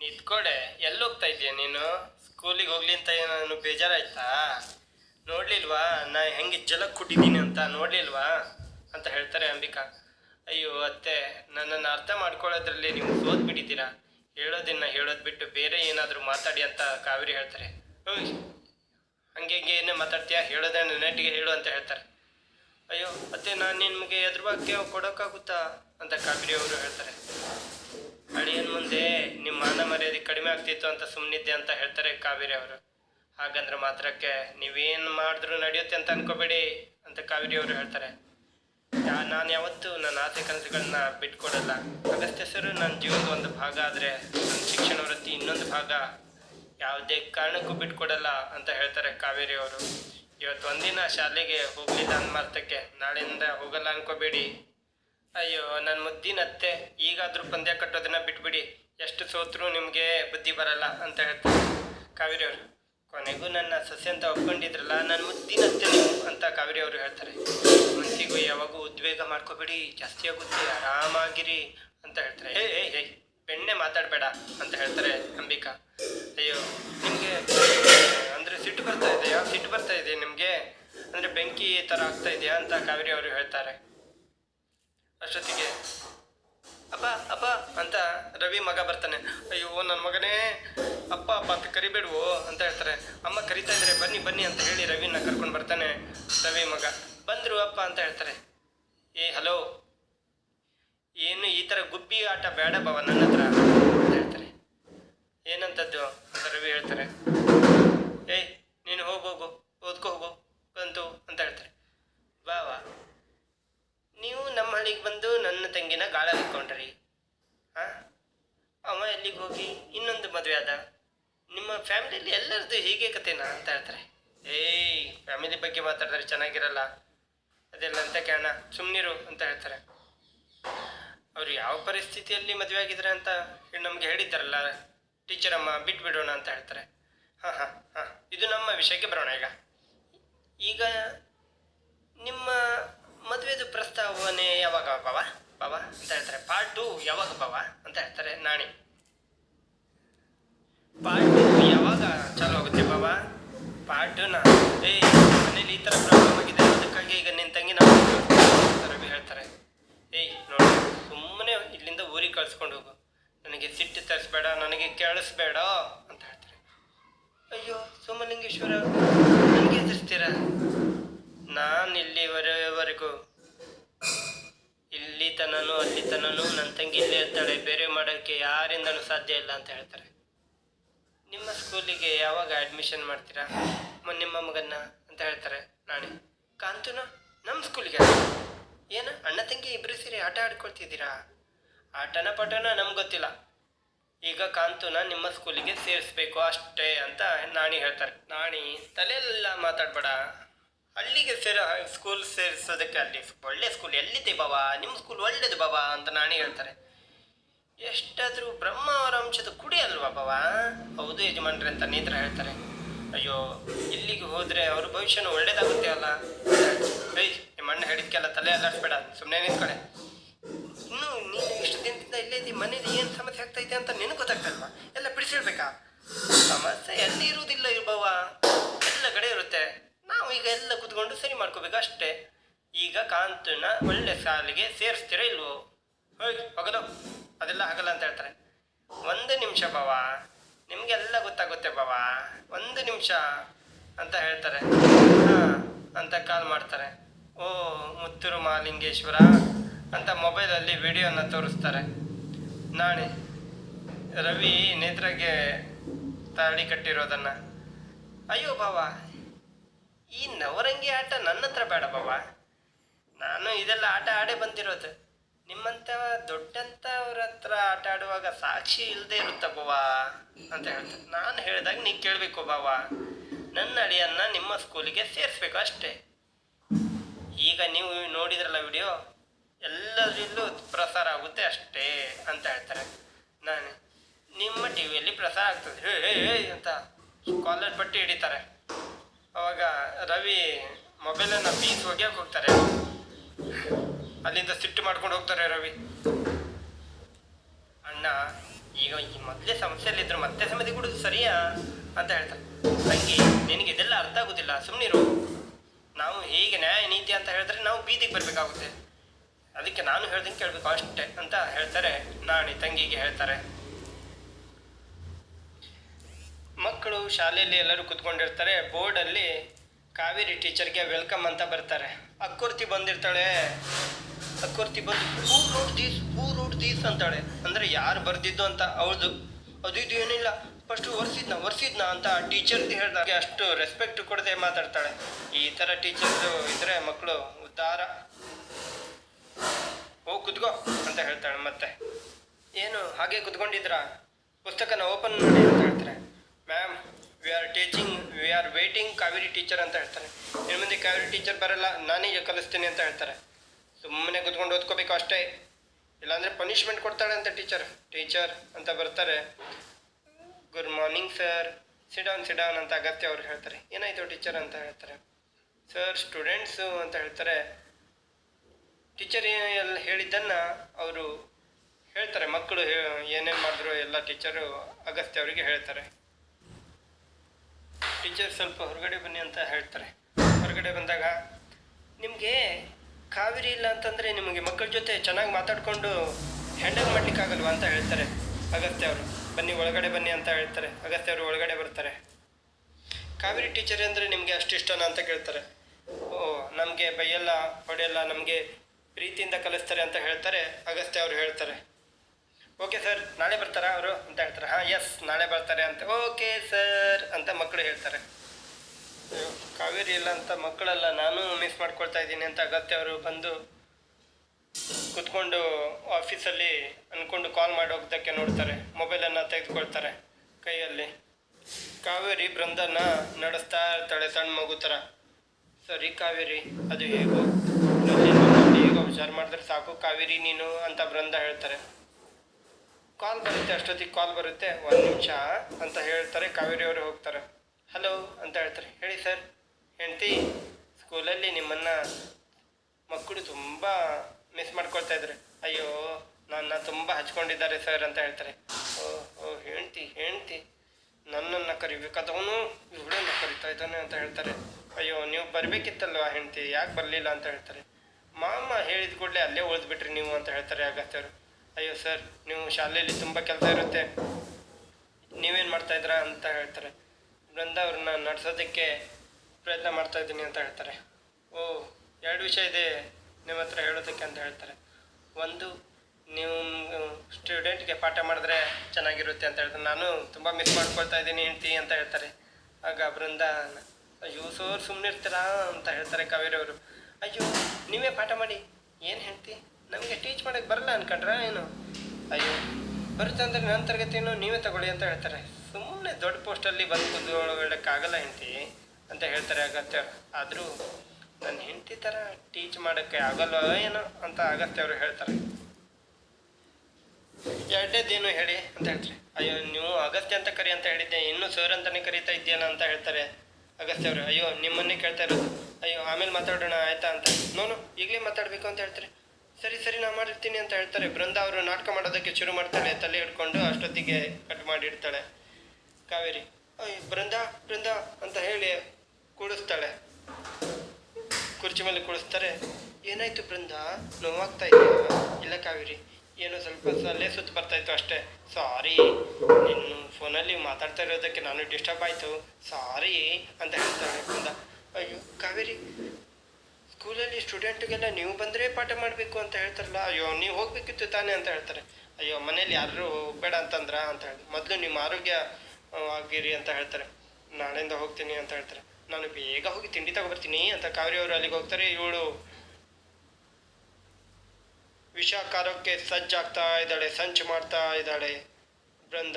ನಿಂತ್ಕೊಡೆ ಎಲ್ಲಿ ಹೋಗ್ತಾ ಇದೀಯ ನೀನು? ಸ್ಕೂಲಿಗೆ ಹೋಗ್ಲಿ ಅಂತ ನಾನು ಬೇಜಾರಾಯ್ತಾ? ನೋಡ್ಲಿಲ್ವಾ? ನಾ ಹೆಂಗೆ ಜಲಕ್ ಕೊಟ್ಟಿದ್ದೀನಿ ಅಂತ ನೋಡ್ಲಿಲ್ವಾ? ಅಂತ ಹೇಳ್ತಾರೆ ಅಂಬಿಕಾ. ಅಯ್ಯೋ, ಅತ್ತೆ, ನನ್ನನ್ನು ಅರ್ಥ ಮಾಡ್ಕೊಳ್ಳೋದ್ರಲ್ಲಿ ನೀವು ಸೋತ್ ಬಿಟ್ಟಿದ್ದೀರಾ? ಹೇಳೋದನ್ನ ಹೇಳೋದು ಬಿಟ್ಟು ಬೇರೆ ಏನಾದರೂ ಮಾತಾಡಿ ಅಂತ ಕಾವೇರಿ ಹೇಳ್ತಾರೆ. ಹ್ಞೂ ಹಂಗೆ ಹಿಂಗೆ ಏನೇ ಮಾತಾಡ್ತೀಯಾ? ಹೇಳೋದನ್ನ ನೆಟ್ಟಿಗೆ ಹೇಳು ಅಂತ ಹೇಳ್ತಾರೆ. ಅಯ್ಯೋ, ಅತ್ತೆ, ನಾನು ನಿಮಗೆ ಎದ್ರ ಬಗ್ಗೆ ಕೊಡೋಕ್ಕಾಗುತ್ತಾ? ಅಂತ ಕಾವೇರಿ ಅವರು ಹೇಳ್ತಾರೆ. ಅಳಿಯನ್ ಮುಂದೆ ನಿಮ್ಮ ಮಾನ ಮರ್ಯಾದೆ ಕಡಿಮೆ ಆಗ್ತಿತ್ತು ಅಂತ ಸುಮ್ಮನಿದ್ದೆ ಅಂತ ಹೇಳ್ತಾರೆ ಕಾವೇರಿ ಅವರು. ಹಾಗಂದ್ರೆ ಮಾತ್ರಕ್ಕೆ ನೀವೇನು ಮಾಡಿದ್ರು ನಡೆಯುತ್ತೆ ಅಂತ ಅನ್ಕೋಬೇಡಿ ಅಂತ ಕಾವೇರಿ ಅವರು ಹೇಳ್ತಾರೆ. ನಾನು ಯಾವತ್ತೂ ನನ್ನ ಆಸೆ ಕನಸುಗಳನ್ನ ಬಿಟ್ಕೊಡಲ್ಲ. ಅಗಸ್ತ್ಯಸರು ನನ್ನ ಜೀವನದ ಒಂದು ಭಾಗ ಆದರೆ ನನ್ನ ಶಿಕ್ಷಣ ವೃತ್ತಿ ಇನ್ನೊಂದು ಭಾಗ. ಯಾವುದೇ ಕಾರಣಕ್ಕೂ ಬಿಟ್ಕೊಡಲ್ಲ ಅಂತ ಹೇಳ್ತಾರೆ ಕಾವೇರಿ ಅವರು. ಇವತ್ತು ಒಂದಿನ ಶಾಲೆಗೆ ಹೋಗ್ಲಿಲ್ಲ ಅನ್ಮಾರ್ತಕ್ಕೆ ನಾಳೆಯಿಂದ ಹೋಗಲ್ಲ ಅನ್ಕೋಬೇಡಿ. ಅಯ್ಯೋ ನನ್ನ ಮುದ್ದಿನ ಅತ್ತೆ ಈಗಾದರೂ ಪಂದ್ಯ ಕಟ್ಟೋದನ್ನ ಬಿಟ್ಬಿಡಿ. ಎಷ್ಟು ಸೋತ್ರೂ ನಿಮಗೆ ಬುದ್ಧಿ ಬರಲ್ಲ ಅಂತ ಹೇಳ್ತಾರೆ. ಕಾವೇರಿ ಅವರು, ಕೊನೆಗೂ ನನ್ನ ಸಸ್ಯ ಅಂತ ಒಪ್ಕೊಂಡಿದ್ರಲ್ಲ ನನ್ನ ಮುದ್ದಿನ ಅತ್ತೆ ನೀವು ಅಂತ ಕಾವೇರಿ ಅವರು ಹೇಳ್ತಾರೆ. ಮನಸ್ಸಿಗೂ ಯಾವಾಗೂ ಉದ್ವೇಗ ಮಾಡ್ಕೋಬೇಡಿ, ಜಾಸ್ತಿ ಆಗುತ್ತೆ, ಆರಾಮಾಗಿರಿ ಅಂತ ಹೇಳ್ತಾರೆ. ಏ ಏ ಏಯ್, ಬೆಣ್ಣೆ ಮಾತಾಡಬೇಡ ಅಂತ ಹೇಳ್ತಾರೆ ಅಂಬಿಕಾ. ಅಯ್ಯೋ, ನಿಮಗೆ, ಅಂದರೆ ಸಿಟ್ಟು ಬರ್ತಾ ಇದೆಯಾ? ಸಿಟ್ಟು ಬರ್ತಾ ಇದೆ ನಿಮಗೆ? ಅಂದರೆ ಬೆಂಕಿ ಥರ ಆಗ್ತಾ ಇದೆಯಾ ಅಂತ ಕಾವೇರಿ ಅವರು ಹೇಳ್ತಾರೆ. ಅಷ್ಟೊತ್ತಿಗೆ, ಅಪ್ಪ ಅಪ್ಪ ಅಂತ ರವಿ ಮಗ ಬರ್ತಾನೆ. ಅಯ್ಯೋ ನನ್ನ ಮಗನೇ, ಅಪ್ಪ ಅಪ್ಪ ಅಂತ ಕರಿಬೇಡುವೋ ಅಂತ ಹೇಳ್ತಾರೆ. ಅಮ್ಮ ಕರಿತಾ ಇದ್ರೆ ಬನ್ನಿ ಬನ್ನಿ ಅಂತ ಹೇಳಿ ರವಿನ ಕರ್ಕೊಂಡು ಬರ್ತಾನೆ ರವಿ ಮಗ. ಬಂದರು ಅಪ್ಪ ಅಂತ ಹೇಳ್ತಾರೆ. ಏ, ಹಲೋ, ಏನು ಈ ಥರ ಗುಬ್ಬಿ ಆಟ ಬೇಡ ಬಾವ ನನ್ನ ಹತ್ರ ಅಂತ ಹೇಳ್ತಾರೆ. ಏನಂತದ್ದು? ಅಂತ ರವಿ ಹೇಳ್ತಾರೆ ಏಯ್ ನೀನು ಹೋಗು ಹೋಗು ಓದ್ಕೋ ಹೋಗು ಬಂತು ಅಂತ ಹೇಳ್ತಾರೆ ಬಾವಾ ನೀವು ನಮ್ಮ ಹಳ್ಳಿಗೆ ಬಂದು ನನ್ನ ತಂಗಿನ ಗಾಳ ಹಾಕ್ಕೊಂಡ್ರಿ ಹಾಂ ಅವ ಎಲ್ಲಿಗೆ ಹೋಗಿ ಇನ್ನೊಂದು ಮದುವೆ ಆದ ನಿಮ್ಮ ಹೀಗೆ ಕತೆನಾ ಅಂತ ಹೇಳ್ತಾರೆ. ಏಯ್ ಫ್ಯಾಮಿಲಿ ಬಗ್ಗೆ ಮಾತಾಡಿದ್ರೆ ಚೆನ್ನಾಗಿರಲ್ಲ. ಅದೆಲ್ಲ ಅಂತ ಕೇಳೋಣ ಸುಮ್ನಿರು ಅಂತ ಹೇಳ್ತಾರೆ. ಅವರು ಯಾವ ಪರಿಸ್ಥಿತಿಯಲ್ಲಿ ಮದುವೆ ಆಗಿದ್ರೆ ಅಂತ ನಮಗೆ ಹೇಳಿದ್ದಾರಲ್ಲ. ಟೀಚರ್ ಅಮ್ಮ, ಬಿಟ್ಬಿಡೋಣ ಅಂತ ಹೇಳ್ತಾರೆ. ಹಾಂ ಹಾಂ ಹಾಂ, ಇದು ನಮ್ಮ ವಿಷಯಕ್ಕೆ ಬರೋಣ ಈಗ. ಈಗ ನಿಮ್ಮ ಮದುವೆದು ಪ್ರಸ್ತಾವನೆ ಯಾವಾಗ ಬಾವಾ ಬಾವಾ ಅಂತ ಹೇಳ್ತಾರೆ. ಪಾರ್ಟ್ ಟು ಯಾವಾಗ ಬಾವಾ ಅಂತ ಹೇಳ್ತಾರೆ ನಾಣಿ ಪಾರ್ಟ್ ಟು ಯಾವಾಗ ಚಾಲು ಆಗುತ್ತೆ ಬಾವ ಪಾರ್ಟ್ ಏ, ಮನೇಲಿ ಈ ಥರ ಪ್ರಾಬ್ಲಮ್ ಆಗಿದೆ, ಅದಕ್ಕಾಗಿ ಈಗ ನಿನ್ನ ತಂಗಿ ನಾವು ಹೇಳ್ತಾರೆ. ಏಯ್ ನೋಡಿ ಸುಮ್ಮನೆ ಇಲ್ಲಿಂದ ಊರಿಗೆ ಕಳ್ಸ್ಕೊಂಡು ಹೋಗು. ನನಗೆ ಸಿಟ್ಟು ತರಿಸ್ಬೇಡ, ನನಗೆ ಕೇಳಿಸ್ಬೇಡ ಅಂತ ಹೇಳ್ತಾರೆ. ಅಯ್ಯೋ, ಸೋಮಲಿಂಗೇಶ್ವರ, ನನಗೆ ಹೆದರ್ಸ್ತೀರಾ ನಾನು ಇಲ್ಲಿವರೆವರೆಗೂ ಇಲ್ಲಿ ತನನು ಅಲ್ಲಿ ತನನು ನನ್ನ ತಂಗಿ ಇಲ್ಲೇ ಇರ್ತಾಳೆ, ಬೇರೆ ಮಾಡೋಕ್ಕೆ ಯಾರಿಂದನೂ ಸಾಧ್ಯ ಇಲ್ಲ ಅಂತ ಹೇಳ್ತಾರೆ. ನಿಮ್ಮ ಸ್ಕೂಲಿಗೆ ಯಾವಾಗ ಅಡ್ಮಿಷನ್ ಮಾಡ್ತೀರಾ? ನಿಮ್ಮ ಮಗನ್ನ ಅಂತ ಹೇಳ್ತಾರೆ ನಾಳೆ. ಕಾಂತುನ ನಮ್ಮ ಸ್ಕೂಲಿಗೆ ಏನು, ಅಣ್ಣ ತಂಗಿ ಇಬ್ಬರು ಸೇರಿ ಆಟ ಆಡ್ಕೊಳ್ತಿದ್ದೀರಾ? ಆಟನ ಪಾಠನ ನಮ್ಗೆ ಗೊತ್ತಿಲ್ಲ. ಈಗ ಕಾಂತುನ ನಿಮ್ಮ ಸ್ಕೂಲಿಗೆ ಸೇರಿಸ್ಬೇಕು ಅಷ್ಟೇ ಅಂತ ನಾಣಿ ಹೇಳ್ತಾರೆ. ನಾಣಿ ತಲೆಯೆಲ್ಲ ಮಾತಾಡ್ಬೇಡ. ಹಳ್ಳಿಗೆ ಸೇರ ಸ್ಕೂಲ್ ಸೇರಿಸೋದಕ್ಕೆ ಅಲ್ಲಿ ಒಳ್ಳೆ ಸ್ಕೂಲ್ ಎಲ್ಲಿದೆ ಬಾಬಾ ನಿಮ್ಮ ಸ್ಕೂಲ್ ಒಳ್ಳೇದು ಬಾಬಾ ಅಂತ ನಾಣಿ ಹೇಳ್ತಾರೆ. ಎಷ್ಟಾದರೂ ಬ್ರಹ್ಮ ಅವರ ಅಂಶದ ಕುಡಿ ಅಲ್ವಾ ಬಾವ ಹೌದು ಯಜಮಾನ್ರೆ ಅಂತ ನೇತ್ರ ಹೇಳ್ತಾರೆ. ಅಯ್ಯೋ, ಇಲ್ಲಿಗೆ ಹೋದರೆ ಅವ್ರ ಭವಿಷ್ಯನ ಒಳ್ಳೇದಾಗುತ್ತೆ ಅಲ್ಲ? ಏಯ್, ನಿಮ್ಮ ಅಣ್ಣ ಹೇಳಿದ್ಕೆಲ್ಲ ತಲೆ ಅಲ್ಲಾಡ್ಸ್ಬೇಡ ಸುಮ್ಮನೆ ನಿಂತ್ಕೊಳೆ. ಇನ್ನು ನೀನು ಇಷ್ಟು ದಿನದಿಂದ ಇಲ್ಲೇ ಇದ್ದೀ, ಮನೇಲಿ ಏನು ಸಮಸ್ಯೆ ಆಗ್ತಾ ಇದೆ ಅಂತ ನಿನಗೆ ಗೊತ್ತಾಗ್ತಲ್ವಾ? ಎಲ್ಲ ಬಿಡಿಸಿಡ್ಬೇಕಾ? ಸಮಸ್ಯೆ ಎಲ್ಲಿ ಇರುವುದಿಲ್ಲ ಇರ್ಬವ ಎಲ್ಲ ಕಡೆ ಇರುತ್ತೆ. ನಾವು ಈಗ ಎಲ್ಲ ಕುತ್ಕೊಂಡು ಸರಿ ಮಾಡ್ಕೋಬೇಕು ಅಷ್ಟೇ. ಈಗ ಕಾಂತನ ಒಳ್ಳೆ ಸಾಲಿಗೆ ಸೇರಿಸ್ತೀರ ಇಲ್ವೋ? ಹೋಗಿ ಹಗಲು ಅದೆಲ್ಲ ಆಗಲ್ಲ ಅಂತ ಹೇಳ್ತಾರೆ. ಒಂದು ನಿಮಿಷ ಬಾವ. ನಿಮಗೆಲ್ಲ ಗೊತ್ತಾಗುತ್ತೆ ಬಾವ. ಒಂದು ನಿಮಿಷ ಅಂತ ಹೇಳ್ತಾರೆ. ಹಾಂ, ಅಂತ ಕಾಲ್ ಮಾಡ್ತಾರೆ. ಓ, ಮುತ್ತೂರು ಮಹಾಲಿಂಗೇಶ್ವರ ಅಂತ ಮೊಬೈಲಲ್ಲಿ ವಿಡಿಯೋನ ತೋರಿಸ್ತಾರೆ. ನಾಳೆ ರವಿ ನೇತ್ರಗೆ ತಾಳಿ ಕಟ್ಟಿರೋದನ್ನ. ಅಯ್ಯೋ ಬಾವ, ಈ ನವರಂಗಿ ಆಟ ನನ್ನ ಹತ್ರ ಬೇಡ ಬಾವ. ನಾನು ಇದೆಲ್ಲ ಆಟ ಆಡೇ ಬಂದಿರೋದು. ನಿಮ್ಮಂತ ದೊಡ್ಡಂತವ್ರ ಹತ್ರ ಆಟ ಆಡುವಾಗ ಸಾಕ್ಷಿ ಇಲ್ಲದೆ ಇರುತ್ತ ಬಾವ ಅಂತ ಹೇಳ್ತಾರೆ. ನಾನು ಹೇಳಿದಾಗ ನೀ ಕೇಳಬೇಕು ಬಾವ ನನ್ನ ಅಳಿಯನ್ನ ನಿಮ್ಮ ಸ್ಕೂಲಿಗೆ ಸೇರಿಸ್ಬೇಕು ಅಷ್ಟೇ. ಈಗ ನೀವು ನೋಡಿದ್ರಲ್ಲ ವಿಡಿಯೋ? ಎಲ್ಲದರಲ್ಲೂ ಪ್ರಸಾರ ಆಗುತ್ತೆ ಅಷ್ಟೇ ಅಂತ ಹೇಳ್ತಾರೆ. ನಾನು, ನಿಮ್ಮ ಟಿ ವಿಯಲ್ಲಿ ಪ್ರಸಾರ ಆಗ್ತದೆ. ಹೇ ಹೇ ಹೇ ಅಂತ ಕಾಲರ್ ಪಟ್ಟಿ ಹಿಡಿತಾರೆ. ಅವಾಗ ರವಿ ಮೊಬೈಲನ್ನು ಪೀಸ್ ಒಗ್ಯಕ್ಕೆ ಹೋಗ್ತಾರೆ. ಅಲ್ಲಿಂದ ಸಿಟ್ಟು ಮಾಡ್ಕೊಂಡು ಹೋಗ್ತಾರೆ ರವಿ. ಅಣ್ಣ, ಈಗ ಈ ಮೊದಲೇ ಸಮಸ್ಯೆಯಲ್ಲಿದ್ದರೆ ಮತ್ತೆ ಸಮಿತಿ ಕೊಡೋದು ಸರಿಯಾ? ಅಂತ ಹೇಳ್ತಾರೆ ತಂಗಿ ನಿನಗೆ ಇದೆಲ್ಲ ಅರ್ಥ ಆಗೋದಿಲ್ಲ ಸುಮ್ಮನಿರು ನಾವು ಹೇಗೆ ನ್ಯಾಯ ನೀತಿ ಅಂತ ಹೇಳಿದ್ರೆ ನಾವು ಬೀದಿಗೆ ಬರಬೇಕಾಗುತ್ತೆ. ಅದಕ್ಕೆ ನಾನು ಹೇಳ್ದಂಗೆ ಕೇಳಬೇಕು ಅಷ್ಟೇ, ಅಂತ ಹೇಳ್ತಾರೆ ನಾನು ತಂಗಿಗೆ ಹೇಳ್ತಾರೆ. ಮಕ್ಕಳು ಶಾಲೆಯಲ್ಲಿ ಎಲ್ಲರೂ ಕುತ್ಕೊಂಡಿರ್ತಾರೆ, ಬೋರ್ಡಲ್ಲಿ ಕಾವೇರಿ ಟೀಚರ್ಗೆ ವೆಲ್ಕಮ್ ಅಂತ ಬರ್ತಾರೆ. ಅಕ್ಕೂರ್ತಿ ಬಂದಿರ್ತಾಳೆ. ಅಕ್ಕುರ್ತಿ ಬಂದು who wrote these who wrote these ಅಂತಾಳೆ. ಅಂದರೆ ಯಾರು ಬರ್ದಿದ್ದು ಅಂತ ಅವಳದು ಅದು ಇದು ಏನಿಲ್ಲ. ಫಸ್ಟು ಒರ್ಸಿದ್ನ ಒರ್ಸಿದ್ನ ಅಂತ ಟೀಚರ್ ಹೇಳ್ದಾಗೆ ಅಷ್ಟು ರೆಸ್ಪೆಕ್ಟ್ ಕೊಡದೆ ಮಾತಾಡ್ತಾಳೆ. ಈ ಥರ ಟೀಚರ್ದು ಇದ್ರೆ ಮಕ್ಕಳು ಉದ್ಧಾರ ಹೋಗಿ ಕುತ್ಕೋ ಅಂತ ಹೇಳ್ತಾಳೆ ಮತ್ತೆ. ಏನು, ಹಾಗೆ ಕುತ್ಕೊಂಡಿದ್ರ? ಪುಸ್ತಕನ ಓಪನ್ ಮಾಡಿ ಅಂತ ಹೇಳ್ತಾರೆ. Ma'am we are teaching we are waiting Kaveri teacher ಅಂತ ಹೇಳ್ತಾರೆ. ಇನ್ನು ಮುಂದೆ ಕಾವೇರಿ ಟೀಚರ್ ಬರಲ್ಲ, ನಾನೀಗ ಕಲಿಸ್ತೀನಿ ಅಂತ ಹೇಳ್ತಾರೆ. ಸುಮ್ಮನೆ ಕುತ್ಕೊಂಡು ಓದ್ಕೋಬೇಕು ಅಷ್ಟೇ. ಇಲ್ಲಾಂದರೆ ಪನಿಷ್ಮೆಂಟ್ ಕೊಡ್ತಾಳೆ ಅಂತ ಟೀಚರ್ ಟೀಚರ್ ಅಂತ ಬರ್ತಾರೆ. Good morning sir sit down sit down ಅಂತ ಅಗತ್ಯ ಅವ್ರು ಹೇಳ್ತಾರೆ. ಏನಾಯ್ತು ಟೀಚರ್ ಅಂತ ಹೇಳ್ತಾರೆ. ಸರ್ ಸ್ಟೂಡೆಂಟ್ಸು ಅಂತ ಹೇಳ್ತಾರೆ. ಟೀಚರ್ ಎಲ್ಲ ಹೇಳಿದ್ದನ್ನು ಅವರು ಹೇಳ್ತಾರೆ. ಮಕ್ಕಳು ಏನೇನು ಮಾಡಿದ್ರು ಎಲ್ಲ ಟೀಚರು ಅಗತ್ಯ ಅವರಿಗೆ ಹೇಳ್ತಾರೆ. ಟೀಚರ್ ಸ್ವಲ್ಪ ಹೊರಗಡೆ ಬನ್ನಿ ಅಂತ ಹೇಳ್ತಾರೆ. ಹೊರಗಡೆ ಬಂದಾಗ, ನಿಮಗೆ ಕಾವೇರಿ ಇಲ್ಲ ಅಂತಂದರೆ ನಿಮಗೆ ಮಕ್ಕಳ ಜೊತೆ ಚೆನ್ನಾಗಿ ಮಾತಾಡಿಕೊಂಡು ಹ್ಯಾಂಡಲ್ ಮಾಡ್ಲಿಕ್ಕಾಗಲ್ವಾ ಅಂತ ಹೇಳ್ತಾರೆ. ಅಗತ್ಯ ಅವರು. ಬನ್ನಿ, ಒಳಗಡೆ ಬನ್ನಿ ಅಂತ ಹೇಳ್ತಾರೆ. ಅಗತ್ಯ ಅವರು ಒಳಗಡೆ ಬರ್ತಾರೆ. ಕಾವೇರಿ ಟೀಚರ್ ಅಂದರೆ ನಿಮಗೆ ಅಷ್ಟು ಇಷ್ಟನಾ ಅಂತ ಕೇಳ್ತಾರೆ. ಓ, ನಮಗೆ ಬೈಯಲ್ಲ, ಹೊಡೆಯಲ್ಲ, ನಮಗೆ ಪ್ರೀತಿಯಿಂದ ಕಲಿಸ್ತಾರೆ ಅಂತ ಹೇಳ್ತಾರೆ. ಅಗಸ್ತ್ಯ ಅವರು ಹೇಳ್ತಾರೆ. ಓಕೆ ಸರ್, ನಾಳೆ ಬರ್ತಾರಾ ಅವರು ಅಂತ ಹೇಳ್ತಾರೆ. ಹಾಂ ಎಸ್ ನಾಳೆ ಬರ್ತಾರೆ ಅಂತ. ಓಕೆ ಸರ್ ಅಂತ ಮಕ್ಕಳು ಹೇಳ್ತಾರೆ. ಕಾವೇರಿ ಇಲ್ಲ ಅಂತ ಮಕ್ಕಳೆಲ್ಲ ನಾನು ಮಿಸ್ ಮಾಡ್ಕೊಳ್ತಾ ಇದ್ದೀನಿ ಅಂತ ಅಗತ್ಯ ಅವರು ಬಂದು ಕುತ್ಕೊಂಡು ಆಫೀಸಲ್ಲಿ ಅಂದ್ಕೊಂಡು ಕಾಲ್ ಮಾಡಿ ಹೋಗೋದಕ್ಕೆ ನೋಡ್ತಾರೆ. ಮೊಬೈಲನ್ನು ತೆಗೆದುಕೊಳ್ತಾರೆ ಕೈಯಲ್ಲಿ. ಕಾವೇರಿ ಬೃಂದನ ನಡೆಸ್ತಾ ಇರ್ತಾಳೆ ಸಣ್ಣ ಮಗು ಥರ. ಸರಿ ಕಾವೇರಿ, ಅದು ಹೇಗೋ? ಹೇಗೋ ವಿಚಾರ ಮಾಡಿದ್ರೆ ಸಾಕು. ಕಾವೇರಿ, ನೀನು ಅಂತ ಬೃಂದ ಹೇಳ್ತಾರೆ. ಕಾಲ್ ಬರುತ್ತೆ, ಅಷ್ಟೊತ್ತಿಗೆ ಕಾಲ್ ಬರುತ್ತೆ. ಒಂದು ನಿಮಿಷ ಅಂತ ಹೇಳ್ತಾರೆ. ಕಾವೇರಿ ಅವರು ಹೋಗ್ತಾರೆ. ಹಲೋ ಅಂತ ಹೇಳ್ತಾರೆ. ಹೇಳಿ ಸರ್. ಹೆಂಡತಿ, ಸ್ಕೂಲಲ್ಲಿ ನಿಮ್ಮನ್ನು ಮಕ್ಕಳು ತುಂಬ ಮಿಸ್ ಮಾಡ್ಕೊಳ್ತಾ ಇದ್ದಾರೆ. ಅಯ್ಯೋ, ನನ್ನ ತುಂಬ ಹಚ್ಕೊಂಡಿದ್ದಾರೆ ಸರ್ ಅಂತ ಹೇಳ್ತಾರೆ. ಓ ಓ, ಹೆಂಡ್ತಿ, ಹೆಂಡತಿ, ನನ್ನನ್ನು ಕರಿಬೇಕಾದವನು ಇವಳನ್ನು ಕರಿತಾ ಇದ್ದಾನೆ ಅಂತ ಹೇಳ್ತಾರೆ. ಅಯ್ಯೋ, ನೀವು ಬರಬೇಕಿತ್ತಲ್ವ ಹೆಂಡತಿ? ಯಾಕೆ ಬರಲಿಲ್ಲ ಅಂತ ಹೇಳ್ತಾರೆ. ಮಾಮ ಹೇಳಿದ ಕೂಡಲೇ ಅಲ್ಲೇ ಉಳಿದ್ಬಿಟ್ರಿ ನೀವು ಅಂತ ಹೇಳ್ತಾರೆ ಅಗತ್ಯರು ಅಯ್ಯೋ ಸರ್, ನೀವು ಶಾಲೆಯಲ್ಲಿ ತುಂಬ ಕೆಲಸ ಇರುತ್ತೆ. ನೀವೇನು ಮಾಡ್ತಾ ಇದ್ದೀರಾ ಅಂತ ಹೇಳ್ತಾರೆ. ಬೃಂದ ಅವ್ರನ್ನ ನಡೆಸೋದಕ್ಕೆ ಪ್ರಯತ್ನ ಮಾಡ್ತಾ ಇದ್ದೀನಿ ಅಂತ ಹೇಳ್ತಾರೆ. ಓ, ಎರಡು ವಿಷಯ ಇದೆ ನಿಮ್ಮ ಹತ್ರ ಹೇಳೋದಕ್ಕೆ ಅಂತ ಹೇಳ್ತಾರೆ. ಒಂದು, ನೀವು ಸ್ಟೂಡೆಂಟ್ಗೆ ಪಾಠ ಮಾಡಿದ್ರೆ ಚೆನ್ನಾಗಿರುತ್ತೆ ಅಂತ ಹೇಳ್ತಾರೆ. ನಾನು ತುಂಬ ಮಿಸ್ ಮಾಡ್ಕೊಳ್ತಾ ಇದ್ದೀನಿ ಹೆಂಡ್ತಿ ಅಂತ ಹೇಳ್ತಾರೆ. ಆಗ ಬೃಂದ ಅಯ್ಯೋ, ಸೋರ್ ಸುಮ್ಮನೆ ಇರ್ತೀರಾ ಅಂತ ಹೇಳ್ತಾರೆ ಕಾವೇರಿ ಅವರು. ಅಯ್ಯೋ, ನೀವೇ ಪಾಠ ಮಾಡಿ. ಏನು ಹೇಳ್ತಿ ನಮಗೆ ಟೀಚ್ ಮಾಡೋಕ್ಕೆ ಬರಲ್ಲ ಅನ್ಕೊಂಡ್ರಾ ಏನು? ಅಯ್ಯೋ ಬರುತ್ತೆ ಅಂದರೆ ನನ್ನ ತರಗತಿಯನ್ನು ನೀವೇ ತಗೊಳ್ಳಿ ಅಂತ ಹೇಳ್ತಾರೆ. ಸುಮ್ಮನೆ ದೊಡ್ಡ ಪೋಸ್ಟಲ್ಲಿ ಬಂದು ಕುತ್ಕೊಳ್ಳೋಕ್ಕಾಗಲ್ಲ ಹೆಂಡತಿ ಅಂತ ಹೇಳ್ತಾರೆ ಅಗತ್ಯ ಆದರೂ ನನ್ನ ಹೆಂಡತಿ ಥರ ಟೀಚ್ ಮಾಡೋಕ್ಕೆ ಆಗಲ್ಲ ಏನೋ ಅಂತ ಅಗತ್ಯ ಅವರು ಹೇಳ್ತಾರೆ. ಎರಡನೇದೇನು ಹೇಳಿ ಅಂತ ಹೇಳ್ತಾರೆ. ಅಯ್ಯೋ, ನೀವು ಅಗತ್ಯ ಅಂತ ಕರಿ ಅಂತ ಹೇಳಿದ್ದೆ, ಇನ್ನೂ ಸರ್ ಅಂತಾನೆ ಕರೀತಾ ಇದ್ದೇನ ಅಂತ ಹೇಳ್ತಾರೆ ಅಗತ್ಯ ಅವರು. ಅಯ್ಯೋ, ನಿಮ್ಮನ್ನೇ ಕೇಳ್ತಾ ಇರೋದು. ಅಯ್ಯೋ, ಆಮೇಲೆ ಮಾತಾಡೋಣ, ಆಯ್ತಾ ಅಂತ. ನೋನು ಈಗಲೇ ಮಾತಾಡಬೇಕು ಅಂತ ಹೇಳ್ತಾರೆ. ಸರಿ ಸರಿ, ನಾ ಮಾಡಿರ್ತೀನಿ ಅಂತ ಹೇಳ್ತಾರೆ. ಬೃಂದ ಅವರು ನಾಟಕ ಮಾಡೋದಕ್ಕೆ ಶುರು ಮಾಡ್ತಾಳೆ, ತಲೆ ಹಿಡ್ಕೊಂಡು ಅಷ್ಟೊತ್ತಿಗೆ ಕಟ್ ಮಾಡಿರ್ತಾಳೆ ಕಾವೇರಿ. ಬೃಂದ ಬೃಂದ ಅಂತ ಹೇಳಿ ಕೂಡಿಸ್ತಾಳೆ. ಕುರ್ಚಿ ಮೇಲೆ ಕೂಡಿಸ್ತಾರೆ. ಏನಾಯ್ತು ಬೃಂದ? ನೋವಾಗ್ತಾ ಇದೆಯಾ? ಇಲ್ಲ ಕಾವೇರಿ. ಏನೋ ಸ್ವಲ್ಪ ಸಲ್ಲೇ ಸುತ್ತು ಬರ್ತಾ ಇತ್ತು ಅಷ್ಟೇ. ಸಾರಿ. ನಿನ್ನ ಫೋನಲ್ಲಿ ಮಾತಾಡ್ತಾ ಇರೋದಕ್ಕೆ ನಾನು ಡಿಸ್ಟರ್ಬ್ ಆಯಿತು. ಸಾರಿ ಅಂತ ಹೇಳ್ತಾಳೆ ಬೃಂದ. ಅಯ್ಯೋ, ಕಾವೇರಿ, ಸ್ಕೂಲಲ್ಲಿ ಸ್ಟೂಡೆಂಟ್ಗೆಲ್ಲ ನೀವು ಬಂದರೆ ಪಾಠ ಮಾಡಬೇಕು ಅಂತ ಹೇಳ್ತಾರಲ್ಲ. ಅಯ್ಯೋ, ನೀವು ಹೋಗ್ಬೇಕಿತ್ತು ತಾನೇ ಅಂತ ಹೇಳ್ತಾರೆ. ಅಯ್ಯೋ, ಮನೇಲಿ ಯಾರು ಬೇಡ ಅಂತಂದ್ರ? ಅಂತ ಹೇಳಿ. ಮೊದಲು ನಿಮ್ಮ ಆರೋಗ್ಯ ಆಗಿರಿ ಅಂತ ಹೇಳ್ತಾರೆ. ನಾಳೆಯಿಂದ ಹೋಗ್ತೀನಿ ಅಂತ ಹೇಳ್ತಾರೆ. ನಾನು ಬೇಗ ಹೋಗಿ ತಿಂಡಿ ತಗೊಬರ್ತೀನಿ ಅಂತ ಕಾವೇರಿ ಅವರು ಅಲ್ಲಿಗೆ ಹೋಗ್ತಾರೆ. ಇವಳು ವಿಷಾಕಾರಕ್ಕೆ ಸಜ್ಜಾಗ್ತಾ ಇದ್ದಾಳೆ, ಸಂಚು ಮಾಡ್ತಾ ಇದ್ದಾಳೆ. ಬೃಂದ